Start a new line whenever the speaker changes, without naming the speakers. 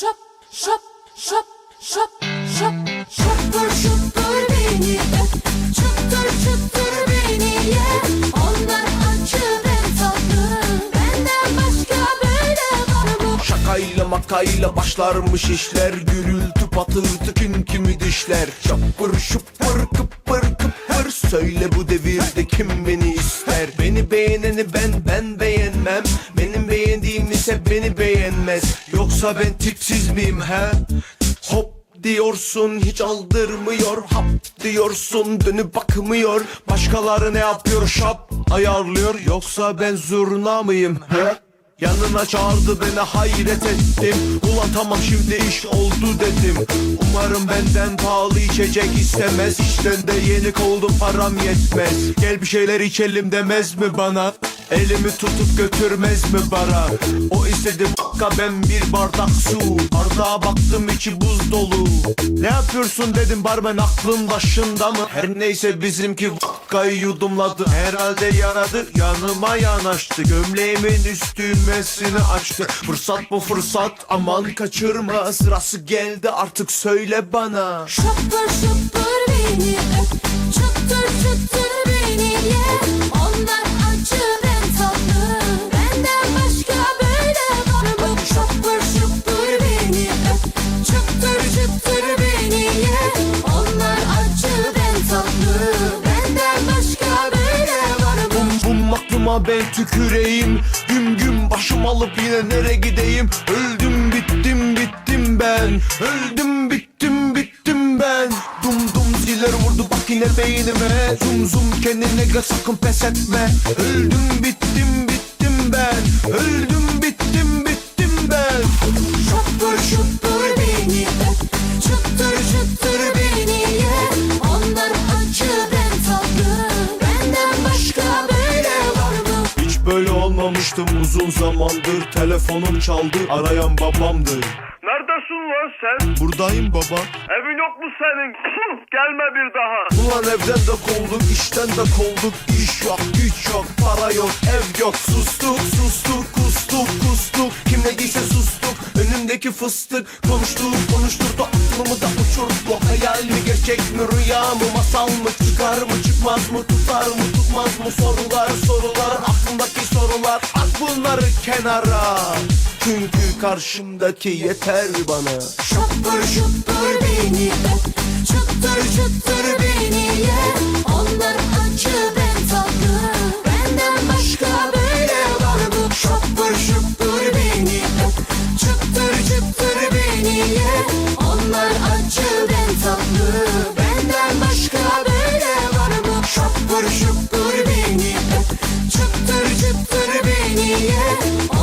şap şap şap şap şap şapır şupur beni öp çıtır çıtır beni ye. Onlar acı ben tatlı. Benden başka böyle var mı?
Şakayla makayla başlarmış işler. Gürültü patırtı kim kimi dişler. Şapır şupır kıpır kıpır. Söyle bu devirde kim beni ister? Beni beğeneni ise beni beğenmez. Yoksa ben tipsiz miyim he? Hop diyorsun hiç aldırmıyor. Hap diyorsun dönüp bakmıyor. Başkaları ne yapıyor? Şap ayarlıyor. Yoksa ben zurna mıyım he? Yanına çağırdı beni hayret ettim. Ulan tamam şimdi iş oldu dedim. Umarım benden pahalı içecek istemez. İşten de yenik oldum param yetmez. Gel bir şeyler içelim demez mi bana Elimi tutup götürmez mi bara? O istedi bakka ben bir bardak su. Bardağa baktım içi buz dolu. Ne yapıyorsun dedim barmen aklın başında mı? Her neyse bizimki vakkayı yudumladı. Herhalde yaradı yanıma yanaştı. Gömleğimin üstü düğmesini açtı. Fırsat bu fırsat aman kaçırma. Sırası geldi artık söyle bana.
Şapır şupur beni öp. Çıtır çıtır beni ye
Bum aklıma ben tüküreyim. Güm güm başım alıp yine nere gideyim? Öldüm bittim bittim ben. Öldüm bittim bittim ben. Dum dum ziller vurdu bak yine beynime. Zum zum kendine gel sakın pes etme. Öldüm bittim bittim ben. Öldüm bittim bittim
böyle
olmamıştım uzun zamandır Telefonum çaldı arayan babamdır.
Neredesin lan sen?
Buradayım baba.
Evin yok mu senin? Gelme bir daha.
Ulan evden de kovulduk, işten de kovulduk. İş yok, güç yok, para yok, ev yok. Sustuk, sustuk, kustuk, kustuk. Kim ne giyse sustuk, önümdeki fıstık. Konuştuk, konuşturdu, aklımı da uçurdu. Hayal mi, gerçek mi, rüya mı, masal mı? Çıkar mı, çıkmaz mı, tutar mı, tutmaz mı? Sorular, sorular At bunları kenara. Çünkü karşımdaki yeter bana.
Şapır şupur beni öp çıtır çıtır beni ye. onlar yeah.